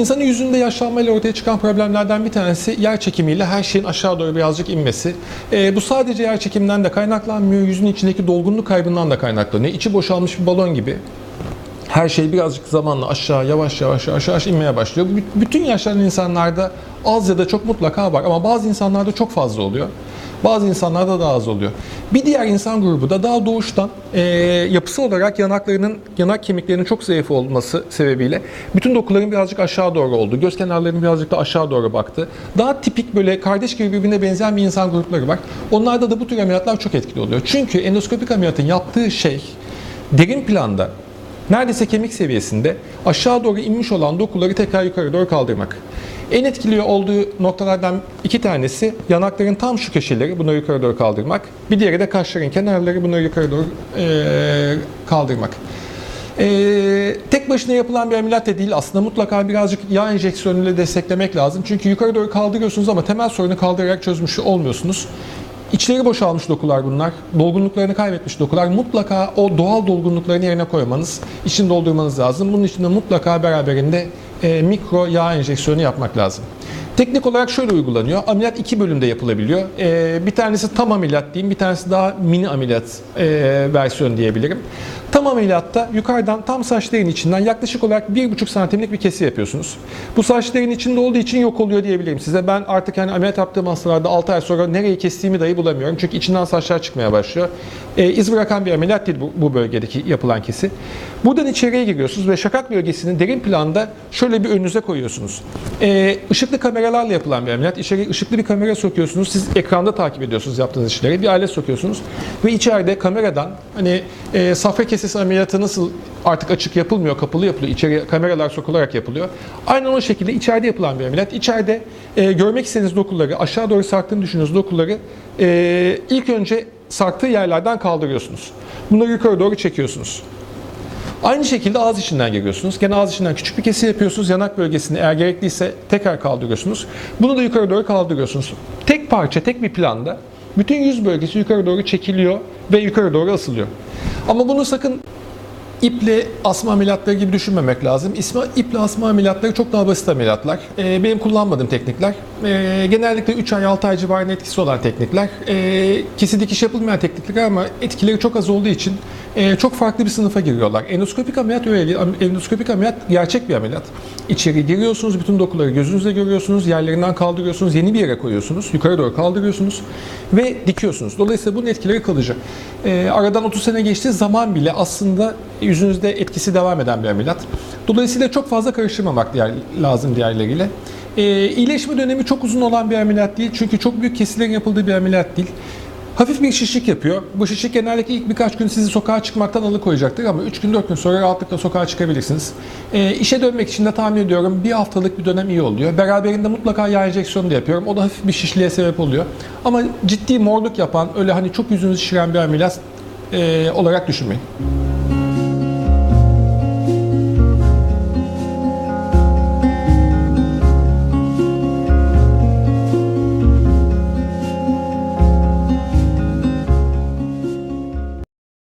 İnsanın yüzünde yaşlanmayla ortaya çıkan problemlerden bir tanesi yer çekimiyle her şeyin aşağı doğru birazcık inmesi. Ee, bu sadece yer çekiminden de kaynaklanmıyor, yüzün içindeki dolgunluk kaybından da kaynaklanıyor. İçi boşalmış bir balon gibi her şey birazcık zamanla aşağı yavaş yavaş yavaş yavaş inmeye başlıyor. Bü- Bütün yaşlanan insanlarda az ya da çok mutlaka var ama bazı insanlarda çok fazla oluyor. Bazı insanlarda daha az oluyor. Bir diğer insan grubu da daha doğuştan eee, yapısı olarak yanaklarının, yanak kemiklerinin çok zayıf olması sebebiyle bütün dokuların birazcık aşağı doğru oldu. Göz kenarlarının birazcık da aşağı doğru baktı. Daha tipik böyle kardeş gibi birbirine benzeyen bir insan grupları var. Onlarda da bu tür ameliyatlar çok etkili oluyor. Çünkü endoskopik ameliyatın yaptığı şey derin planda neredeyse kemik seviyesinde aşağı doğru inmiş olan dokuları tekrar yukarı doğru kaldırmak. En etkili olduğu noktalardan iki tanesi yanakların tam şu köşeleri bunları yukarı doğru kaldırmak. Bir diğeri de kaşların kenarları bunları yukarı doğru eee, kaldırmak. Eee, tek başına yapılan bir ameliyat da değil aslında mutlaka birazcık yağ enjeksiyonuyla desteklemek lazım. Çünkü yukarı doğru kaldırıyorsunuz ama temel sorunu kaldırarak çözmüş olmuyorsunuz. İçleri boşalmış dokular bunlar. Dolgunluklarını kaybetmiş dokular. Mutlaka o doğal dolgunluklarını yerine koymanız, içini doldurmanız lazım. Bunun için de mutlaka beraberinde e, mikro yağ enjeksiyonu yapmak lazım. Teknik olarak şöyle uygulanıyor. Ameliyat iki bölümde yapılabiliyor. E, bir tanesi tam ameliyat diyeyim, bir tanesi daha mini ameliyat e, versiyon diyebilirim. Tam ameliyatta yukarıdan tam saçların içinden yaklaşık olarak 1,5 santimlik bir kesi yapıyorsunuz. Bu saçların içinde olduğu için yok oluyor diyebilirim size. Ben artık hani ameliyat yaptığım hastalarda 6 ay sonra nereyi kestiğimi dahi bulamıyorum. Çünkü içinden saçlar çıkmaya başlıyor. E, iz bırakan bir ameliyat değil bu, bu bölgedeki yapılan kesi. Buradan içeriye giriyorsunuz ve şakak bölgesini derin planda şöyle bir önünüze koyuyorsunuz. E, ışıklı kameralarla yapılan bir ameliyat. İçeri ışıklı bir kamera sokuyorsunuz. Siz ekranda takip ediyorsunuz yaptığınız işleri. Bir alet sokuyorsunuz. Ve içeride kameradan hani e, safra kesesi ameliyatı nasıl artık açık yapılmıyor, kapalı yapılıyor. İçeri kameralar sokularak yapılıyor. Aynen o şekilde içeride yapılan bir ameliyat. İçeride e, görmek istediğiniz dokuları, aşağı doğru sarktığını düşündüğünüz dokuları e, ilk önce sarktığı yerlerden kaldırıyorsunuz. Bunları yukarı doğru çekiyorsunuz. Aynı şekilde ağız içinden giriyorsunuz. Gene ağız içinden küçük bir kesi yapıyorsunuz. Yanak bölgesini eğer gerekliyse tekrar kaldırıyorsunuz. Bunu da yukarı doğru kaldırıyorsunuz. Tek parça, tek bir planda bütün yüz bölgesi yukarı doğru çekiliyor ve yukarı doğru asılıyor. Ama bunu sakın iple asma ameliyatları gibi düşünmemek lazım. İsmi iple asma ameliyatları çok daha basit ameliyatlar. Ee, benim kullanmadığım teknikler. Ee, genellikle 3 ay 6 ay civarında etkisi olan teknikler. Ee, kesi dikiş yapılmayan teknikler ama etkileri çok az olduğu için e, çok farklı bir sınıfa giriyorlar. Endoskopik ameliyat öyle Endoskopik ameliyat gerçek bir ameliyat. İçeri giriyorsunuz, bütün dokuları gözünüzle görüyorsunuz, yerlerinden kaldırıyorsunuz, yeni bir yere koyuyorsunuz, yukarı doğru kaldırıyorsunuz ve dikiyorsunuz. Dolayısıyla bunun etkileri kalıcı. Ee, aradan 30 sene geçtiği zaman bile aslında yüzünüzde etkisi devam eden bir ameliyat. Dolayısıyla çok fazla karıştırmamak diğer, lazım diğerleriyle. Ee, iyileşme dönemi çok uzun olan bir ameliyat değil. Çünkü çok büyük kesilerin yapıldığı bir ameliyat değil. Hafif bir şişlik yapıyor. Bu şişlik genellikle ilk birkaç gün sizi sokağa çıkmaktan alıkoyacaktır ama 3 gün 4 gün sonra rahatlıkla sokağa çıkabilirsiniz. E, işe dönmek için de tahmin ediyorum bir haftalık bir dönem iyi oluyor. Beraberinde mutlaka yağ enjeksiyonu da yapıyorum. O da hafif bir şişliğe sebep oluyor. Ama ciddi morluk yapan, öyle hani çok yüzünüzü şişiren bir ameliyat e, olarak düşünmeyin.